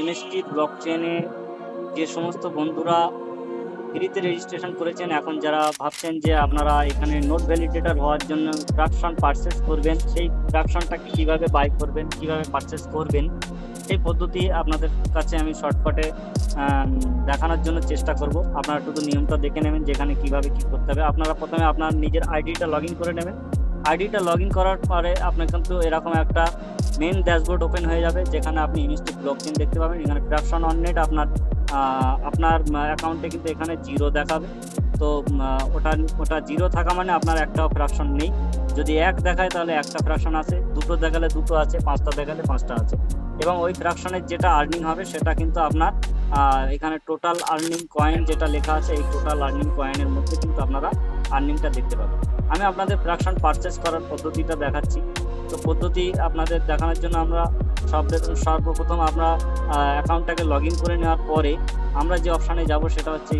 MST block চেনে যে সমস্ত বন্ধুরা ফ্রিতে রেজিস্ট্রেশন করেছেন, এখন যারা ভাবছেন যে আপনারা এখানে নোট ভ্যালিডেটার হওয়ার জন্য ফ্র্যাকশন পারচেস করবেন, সেই ফ্র্যাকশনটাকে কীভাবে বাই করবেন, কীভাবে পারচেস করবেন, সেই পদ্ধতি আপনাদের কাছে আমি শর্টকাটে দেখানোর জন্য চেষ্টা করব। আপনারা শুধু নিয়মটা দেখে নেবেন যেখানে কীভাবে কি করতে হবে। আপনারা প্রথমে আপনার নিজের আইডিটা লগ করে নেবেন। আইডিটা লগ করার পরে আপনার কিন্তু এরকম একটা মেন ড্যাশবোর্ড ওপেন হয়ে যাবে, যেখানে আপনি ইনস্টি ব্লক চেন দেখতে পাবেন। এখানে ফ্র্যাকশন অন নেট আপনার আপনার অ্যাকাউন্টে কিন্তু এখানে জিরো দেখাবে। তো ওটা ওটা জিরো থাকা মানে আপনার একটাও ফ্র্যাকশন নেই। যদি এক দেখায় তাহলে একটা ফ্র্যাকশন আছে, দুটো দেখালে দুটো আছে, পাঁচটা দেখালে পাঁচটা আছে। এবং ওই ফ্র্যাকশনের যেটা আর্নিং হবে, সেটা কিন্তু আপনার এখানে টোটাল আর্নিং কয়েন যেটা লেখা আছে, এই টোটাল আর্নিং কয়েনের মধ্যে কিন্তু আপনারা আর্নিংটা দেখতে পাবেন। আমি আপনাদের ফ্র্যাকশন পারচেস করার পদ্ধতিটা দেখাচ্ছি। তো পদ্ধতি আপনাদের দেখানোর জন্য আমরা সব সর্বপ্রথম আমরা অ্যাকাউন্টটাকে লগ করে নেওয়ার পরে আমরা যে অপশানে যাব সেটা হচ্ছে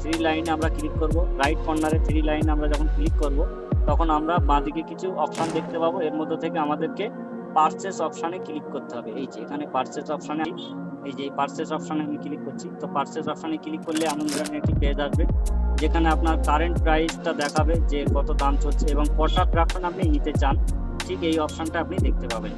থ্রি লাইনে আমরা ক্লিক করব। রাইট কর্নারে থ্রি লাইনে আমরা যখন ক্লিক করব, তখন আমরা বাঁদিকে কিছু অপশান দেখতে পাবো। এর মধ্যে থেকে আমাদেরকে পারচেস অপশানে ক্লিক করতে হবে। এই যে এখানে পারচেস অপশানে এই যে পারচেস অপশানে আমি ক্লিক করছি। তো পারচেস অপশানে ক্লিক করলে এমন ধরনের একটি পেজ আসবে, যেখানে আপনার কারেন্ট প্রাইসটা দেখাবে যে কত দাম চলছে এবং কটা ফ্র্যাকশন আপনি নিতে চান। ঠিক এই অপশনটা আপনি দেখতে পাবেন।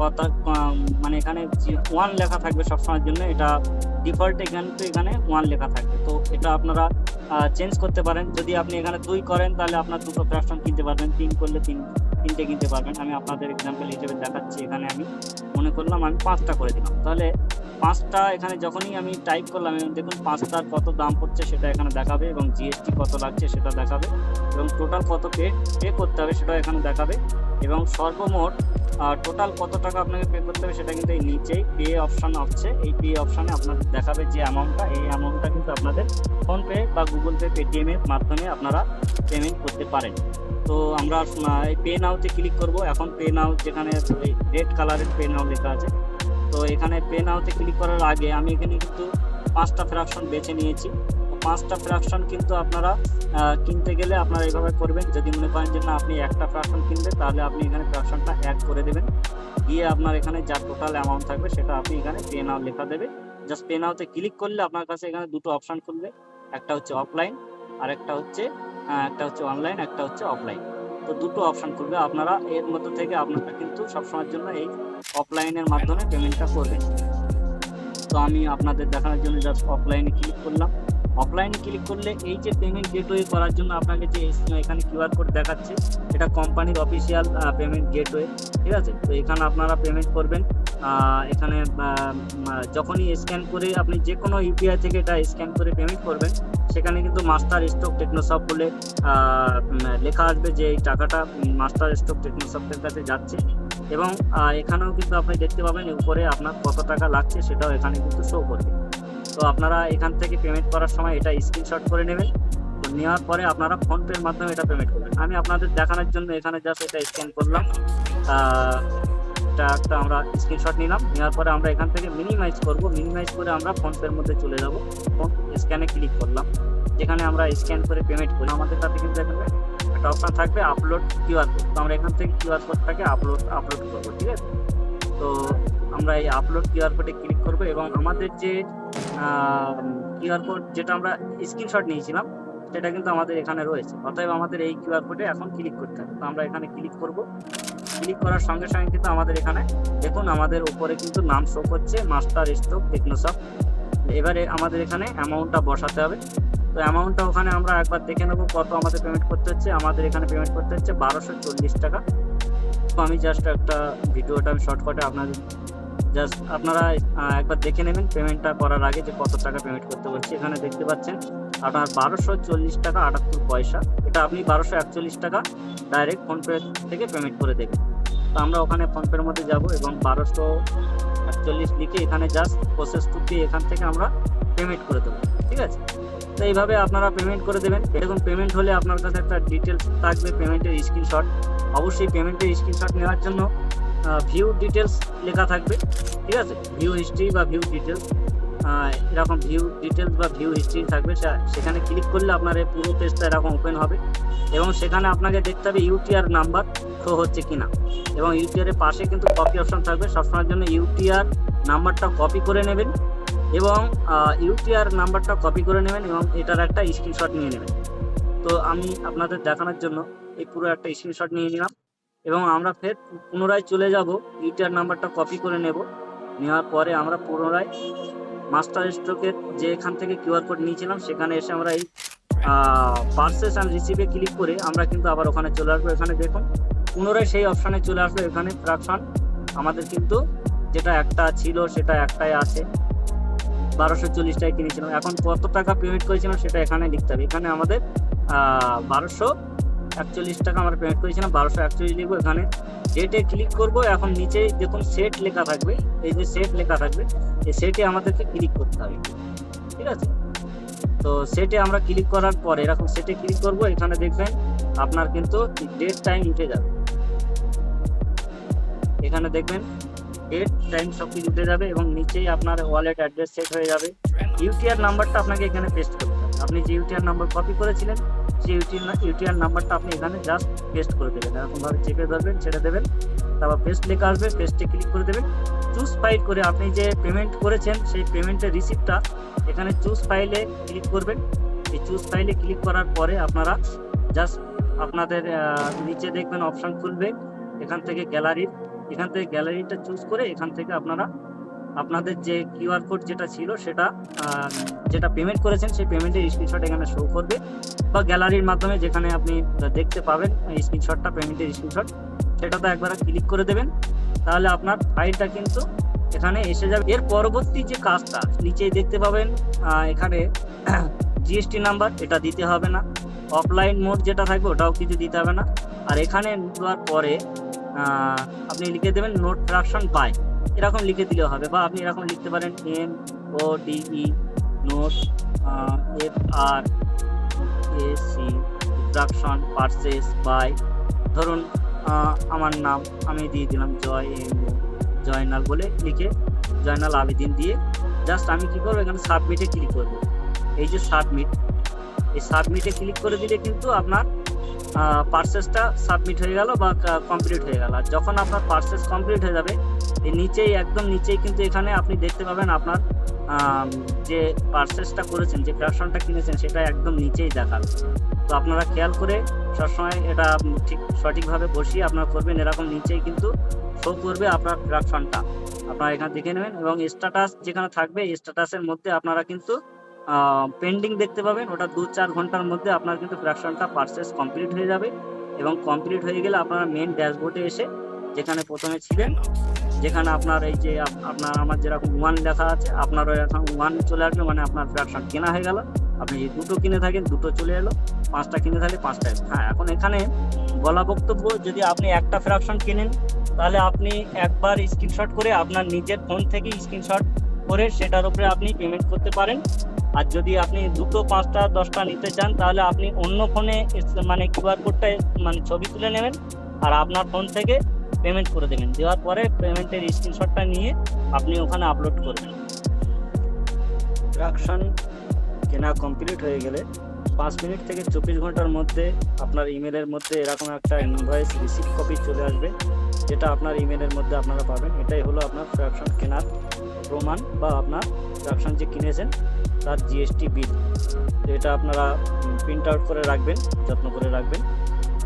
কত মানে এখানে ওয়ান লেখা থাকবে সবসময়ের জন্য, এটা ডিফল্ট এখানে তো এখানে ওয়ান লেখা থাকবে। তো এটা আপনারা চেঞ্জ করতে পারেন। যদি আপনি এখানে দুই করেন, তাহলে আপনার দুটো ফ্র্যাকশন কিনতে পারবেন। তিন করলে তিন, তিনটে কিনতে পারবেন। আমি আপনাদের এক্সাম্পল হিসেবে দেখাচ্ছি। এখানে আমি মনে করলাম আমি পাঁচটা করে দিলাম। তাহলে পাঁচটা এখানে যখনই আমি টাইপ করলাম দেখুন পাঁচটার কত দাম পড়ছে, সেটা এখানে দেখাবে এবং জিএসটি কত লাগছে, সেটা দেখাবে এবং টোটাল কত পে পে করতে হবে, সেটাও এখানে দেখাবে। এবং সর্বমোট টোটাল কত টাকা আপনাকে পে করতে হবে সেটা কিন্তু এই নিচেই পে অপশান আসছে এই পে অপশানে আপনাদের দেখাবে যে অ্যামাউন্টটা এই অ্যামাউন্টটা কিন্তু আপনাদের ফোনপে বা গুগল পে পেটিএম এর মাধ্যমে আপনারা পেমেন্ট করতে পারেন। তো আমরা এই পে নাওতে ক্লিক করব। এখন পে নাও যেখানে রেড কালারের পে নাও লেখা আছে। তো এখানে পে নাওতে ক্লিক করার আগে আমি এখানে কিন্তু পাঁচটা ফ্র্যাকশন বেছে নিয়েছি। পাঁচটা ফ্র্যাকশন কিন্তু আপনারা কিনতে গেলে আপনারা এইভাবে করবেন। যদি মনে করেন যে না, আপনি একটা ফ্র্যাকশন কিনবেন, তাহলে আপনি এখানে ফ্র্যাকশনটা অ্যাড করে দেবেন। দিয়ে আপনার এখানে যা টোটাল অ্যামাউন্ট থাকবে, সেটা আপনি এখানে পে নাও লেখা দেবে। জাস্ট পে নাওতে ক্লিক করলে আপনার কাছে এখানে দুটো অপশান খুলবে। একটা হচ্ছে অফলাইন আর একটা হচ্ছে একটা হচ্ছে অনলাইন একটা হচ্ছে অফলাইন তো দুটো অপশন খুলবে। আপনারা এর মধ্যে থেকে আপনারা কিন্তু সবসময়ের জন্য এই অফলাইনের মাধ্যমে পেমেন্টটা করবেন। তো আমি আপনাদের দেখানোর জন্য জাস্ট অফলাইনে ক্লিক করলাম। অফলাইনে ক্লিক করলে এই যে পেমেন্ট গেটওয়ে করার জন্য আপনাকে যে এখানে কিউআর কোড দেখাচ্ছে, এটা কোম্পানির অফিসিয়াল পেমেন্ট গেটওয়ে ঠিক আছে? তো এখানে আপনারা পেমেন্ট করবেন। এখানে যখনই স্ক্যান করে আপনি যে কোনো ইউপিআই থেকে এটা স্ক্যান করে পেমেন্ট করবেন, সেখানে কিন্তু মাস্টার স্টক টেকনোসপ বলে লেখা আসবে যে এই টাকাটা মাস্টার স্টক টেকনোসফটের কাছে যাচ্ছে। এবং এখানেও কিন্তু আপনি দেখতে পাবেন উপরে আপনার কত টাকা লাগছে সেটাও এখানে কিন্তু শো করবে। তো আপনারা এখান থেকে পেমেন্ট করার সময় এটা স্ক্রিনশট করে নেবেন। নেওয়ার পরে আপনারা ফোনপের মাধ্যমে এটা পেমেন্ট করবেন। আমি আপনাদের দেখানোর জন্য এখানে জাস্ট এটা স্ক্যান করলাম। এটা একটা আমরা স্ক্রিনশট নিলাম। নেওয়ার পরে আমরা এখান থেকে মিনিমাইজ করব। মিনিমাইজ করে আমরা ফোনপের মধ্যে চলে যাব। ফোন স্ক্যানে ক্লিক করলাম। যেখানে আমরা স্ক্যান করে পেমেন্ট করি। আমাদের তাতে কিন্তু এখানে অপশন থাকবে আপলোড কিউআর কোড তো আমরা এখান থেকে কিউআর কোডটাকে আপলোড আপলোড করব, ঠিক আছে? তো আমরা এই আপলোড কিউআর কোডে ক্লিক করব এবং আমাদের যে কিউআর কোড যেটা আমরা স্ক্রিনশট নিয়েছিলাম, সেটা কিন্তু আমাদের এখানে রয়েছে। অতএব আমাদের এই কিউআর কোডে এখন ক্লিক করতে হবে। তো আমরা এখানে ক্লিক করব। ক্লিক করার সঙ্গে সঙ্গে কিন্তু আমাদের এখানে দেখুন, আমাদের উপরে কিন্তু নাম শো করছে মাস্টার স্টক টেকনোসপ এবারে আমাদের এখানে অ্যামাউন্টটা বসাতে হবে। তো অ্যামাউন্টটা ওখানে আমরা একবার দেখে নেব কত আমাদের পেমেন্ট করতে হচ্ছে। আমাদের এখানে পেমেন্ট করতে হচ্ছে বারোশো চল্লিশ টাকা। তো আমি জাস্ট একটা ভিডিওটা আমি শর্টকাটে আপনাদের জাস্ট আপনারা একবার দেখে নেবেন পেমেন্টটা করার আগে যে কত টাকা পেমেন্ট করতে বলছি। এখানে দেখতে পাচ্ছেন, আপনার বারোশো চল্লিশ টাকা আটাত্তর পয়সা। এটা আপনি বারোশো একচল্লিশ টাকা ডাইরেক্ট ফোনপে থেকে পেমেন্ট করে দেবেন। তো আমরা ওখানে ফোনপের মধ্যে যাব এবং বারোশো একচল্লিশ লিখে এখানে জাস্ট প্রসেস টু পে এখান থেকে আমরা পেমেন্ট করে দেবো। ঠিক আছে? তো এইভাবে আপনারা পেমেন্ট করে দেবেন। এরকম পেমেন্ট হলে আপনার কাছে একটা ডিটেলস থাকবে পেমেন্টের স্ক্রিনশট অবশ্যই পেমেন্টের স্ক্রিনশট নেওয়ার জন্য ভিউ ডিটেলস লেখা থাকবে, ঠিক আছে? ভিউ হিস্ট্রি বা ভিউ ডিটেলস এরকম ভিউ ডিটেলস বা ভিউ হিস্ট্রি থাকবে। সেখানে ক্লিক করলে আপনার এই পুরো পেজটা এরকম ওপেন হবে এবং সেখানে আপনাকে দেখতে হবে ইউটিআর নাম্বার শো হচ্ছে কিনা। এবং ইউটিআর এর পাশে কিন্তু কপি অপশন থাকবে। সবসময়ের জন্য ইউটিআর নাম্বারটা কপি করে নেবেন। এবং ইউটিআর নাম্বারটা কপি করে নেবেন এবং এটার একটা স্ক্রিনশট নিয়ে নেবেন। তো আমি আপনাদের দেখানোর জন্য এই পুরো একটা স্ক্রিনশট নিয়ে নিলাম এবং আমরা ফের পুনরায় চলে যাব ইউটিআর নাম্বারটা কপি করে নেব। নেওয়ার পরে আমরা পুনরায় মাস্টার স্ট্রোকের যে এখান থেকে কিউআর কোড নিয়েছিলাম, সেখানে এসে আমরা এই পার্সেস অ্যান্ড রিসিভে ক্লিক করে আমরা কিন্তু আবার ওখানে চলে আসব। এখানে দেখুন, পুনরায় সেই অপশানে চলে আসব এখানে ফ্র্যাকশন আমাদের কিন্তু যেটা একটা ছিল, সেটা একটাই আছে। বারোশো চল্লিশ টাকা কিনেছিলাম। এখন কত টাকা পেমেন্ট করেছিলাম সেটা এখানে লিখতে হবে। এখানে আমাদের বারোশো একচল্লিশ টাকা আমরা পেমেন্ট করেছিলাম, বারোশো একচল্লিশ লিখব এখানে। ডেটে ক্লিক করব, এখন নিচে দেখুন সেট লেখা থাকবে। এই যে সেট লেখা থাকবে, এই সেটে আমাদেরকে ক্লিক করতে হবে। ঠিক আছে? তো সেটে আমরা ক্লিক করার পরে, এরকম সেটে ক্লিক করব, এখানে দেখবেন আপনার কিন্তু ডেট টাইম উঠে যাবে। এখানে দেখবেন ডেট টাইম সব কিছু উঠে যাবে এবং নিচেই আপনার ওয়ালেট অ্যাড্রেস সেট হয়ে যাবে। ইউটিআর নাম্বারটা আপনাকে এখানে পেস্ট করতে হবে। আপনি যে ইউটিআর নাম্বার কপি করেছিলেন সেই ইউটিআর ইউটিআর নাম্বারটা আপনি এখানে জাস্ট পেস্ট করে দেবেন। এরকমভাবে চেপে ধরবেন, ছেড়ে দেবেন। তারপর পেস্ট লেখা আসবে পেস্টে ক্লিক করে দেবেন। চুজ ফাইল করে আপনি যে পেমেন্ট করেছেন, সেই পেমেন্টের রিসিপ্টটা এখানে চুজ ফাইলে ক্লিক করবেন। এই চুজ ফাইলে ক্লিক করার পরে আপনারা জাস্ট আপনাদের নিচে দেখবেন অপশন খুলবে। এখান থেকে গ্যালারি এখান থেকে গ্যালারিটা চুজ করে এখান থেকে আপনারা আপনাদের যে কিউআর কোড যেটা ছিল সেটা যেটা পেমেন্ট করেছেন সেই পেমেন্টের স্ক্রিনশট এখানে শো করবে। বা গ্যালারির মাধ্যমে যেখানে আপনি দেখতে পাবেন স্ক্রিনশটটা পেমেন্টের স্ক্রিনশট সেটাতে একবার ক্লিক করে দেবেন। তাহলে আপনার ফাইলটা কিন্তু এখানে এসে যাবে। এর পরবর্তী যে কাজটা, নিচেই দেখতে পাবেন এখানে জিএসটি নাম্বার এটা দিতে হবে না। অফলাইন মোড যেটা থাকবে, ওটাও কিছু দিতে হবে না। আর এখানে দেওয়ার পরে আপনি লিখে দেবেন নোট ট্রাকশন বাই এরকম লিখে দিলেও হবে বা আপনি এরকম লিখতে পারেন M O D note F R A C traction purchase by ধরুন আমার নাম আমি দিয়ে দিলাম জয় এম জয়নাল বলে লিখে, জয়নাল আবেদিন দিয়ে। জাস্ট আমি কী করব? এখানে সাবমিটে ক্লিক করব। এই যে সাবমিট এই সাবমিটে ক্লিক করে দিলে কিন্তু আপনার পার্সেসটা সাবমিট হয়ে গেল বা কমপ্লিট হয়ে গেল। আর যখন আপনার পার্সেস কমপ্লিট হয়ে যাবে, এই নিচেই, একদম নিচেই কিন্তু এখানে আপনি দেখতে পাবেন আপনার যে পার্সেসটা করেছেন, যে ফ্র্যাকশনটা কিনেছেন, সেটা একদম নিচেই দেখাবে তো আপনারা খেয়াল করে সবসময় এটা ঠিক সঠিকভাবে বসিয়ে আপনারা করবেন। এরকম নিচেই কিন্তু শো করবে আপনার ফ্র্যাকশনটা আপনারা এখানে দেখে নেবেন এবং স্ট্যাটাস যেখানে থাকবে স্ট্যাটাসের মধ্যে আপনারা কিন্তু পেন্ডিং দেখতে পাবেন। ওটা দু চার ঘণ্টার মধ্যে আপনার কিন্তু ফ্র্যাকশনটা পার্সেস কমপ্লিট হয়ে যাবে এবং কমপ্লিট হয়ে গেলে আপনারা মেন ড্যাশবোর্ডে এসে যেখানে প্রথমে ছিলেন, যেখানে আপনার এই যে আপনার আমার যেরকম ওয়ান লেখা আছে আপনারও এখন ওয়ান চলে আসলো মানে আপনার ফ্র্যাকশন কেনা হয়ে গেল। আপনি যদি দুটো কিনে থাকেন, দুটো চলে এলো, পাঁচটা কিনে থাকলে পাঁচটা হ্যাঁ এখন এখানে বলা বক্তব্য, যদি আপনি একটা ফ্র্যাকশন কিনেন, তাহলে আপনি একবার স্ক্রিনশট করে আপনার নিজের ফোন থেকে স্ক্রিনশট করে সেটার উপরে আপনি পেমেন্ট করতে পারেন। আর যদি আপনি দুটো, পাঁচটা, দশটা নিতে চান, তাহলে আপনি অন্য ফোনে মানে কিউআর কোডটা মানে ছবি তুলে নেবেন আর আপনার ফোন থেকে পেমেন্ট করে দেবেন। দেওয়ার পরে পেমেন্টের স্ক্রিনশটটা নিয়ে আপনি ওখানে আপলোড করবেন। ট্রাকশন কেনা কমপ্লিট হয়ে গেলে পাঁচ মিনিট থেকে চব্বিশ ঘণ্টার মধ্যে আপনার ইমেলের মধ্যে এরকম একটা ইনভয়েস রিসিভ কপি চলে আসবে, যেটা আপনার ইমেলের মধ্যে আপনারা পাবেন। এটাই হলো আপনার ট্রাকশন কেনার প্রমাণ বা আপনার ট্রাকশন যে কিনেছেন তার জিএসটি বিল এটা আপনারা প্রিন্ট আউট করে রাখবেন, যত্ন করে রাখবেন।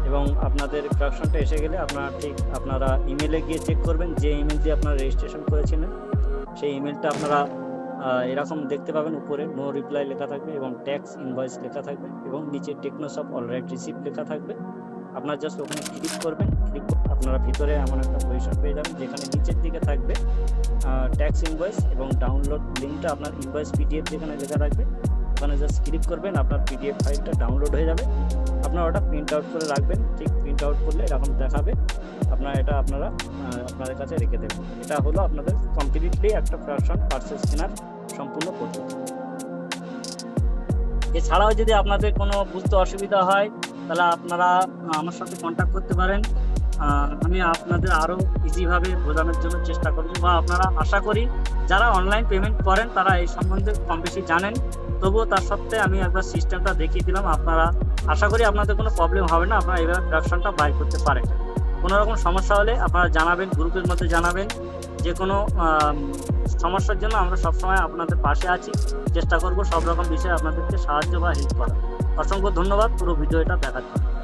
এবং আপনাদের ট্রাকশনটা এসে গেলে আপনারা ঠিক আপনারা ইমেলে গিয়ে চেক করবেন, যে ইমেল দিয়ে আপনারা রেজিস্ট্রেশন করেছিলেন, সেই ইমেলটা আপনারা এরকম দেখতে পাবেন উপরে নো রিপ্লাই লেখা থাকবে এবং ট্যাক্স ইনভয়েস লেখা থাকবে এবং নিচে টেকনোসপ অলরাইট রিসিভ লেখা থাকবে। আপনারা জাস্ট ওখানে ক্লিক করবেন ক্লিক আপনারা ভিতরে এমন একটা পজিশন পেয়ে যাবেন, যেখানে নিচের দিকে থাকবে ট্যাক্স ইনভয়েস এবং ডাউনলোড লিঙ্কটা আপনার ইনভয়েস পিডিএফ যেখানে লেখা রাখবে ওখানে জাস্ট ক্লিক করবেন, আপনার পিডিএফ ফাইলটা ডাউনলোড হয়ে যাবে। আপনারা ওটা প্রিন্ট আউট করে রাখবেন, ঠিক প্রিন্ট আউট করলে এরকম দেখাবে, আপনারা এটা আপনারা আপনাদের কাছে রেখে দেবেন। এটা হলো আপনাদের কমপ্লিটলি একটা ফ্র্যাকশন পারচেস কেনার সম্পূর্ণ পদ্ধতি। এছাড়াও যদি আপনাদের কোনো বুঝতে অসুবিধা হয় তাহলে আপনারা আমার সাথে কন্ট্যাক্ট করতে পারেন। আমি আপনাদের আরও ইজিভাবে বোঝানোর জন্য চেষ্টা করব বা আপনারা আশা করি যারা অনলাইন পেমেন্ট করেন, তারা এই সম্বন্ধে কম বেশি জানেন। তবুও তার সত্ত্বে আমি একবার সিস্টেমটা দেখিয়ে দিলাম, আপনারা আশা করি আপনাদের কোনো প্রবলেম হবে না, আপনারা এইভাবে প্ল্যাটফর্মটা বাই করতে পারেন। কোনো রকম সমস্যা হলে আপনারা জানাবেন, গ্রুপের মধ্যে জানাবেন। যে কোনো সমস্যার জন্য আমরা সবসময় আপনাদের পাশে আছি। চেষ্টা করব সব রকম বিষয়ে আপনাদেরকে সাহায্য বা হেল্প করা অসংখ্য ধন্যবাদ পুরো ভিডিওটা দেখার জন্য।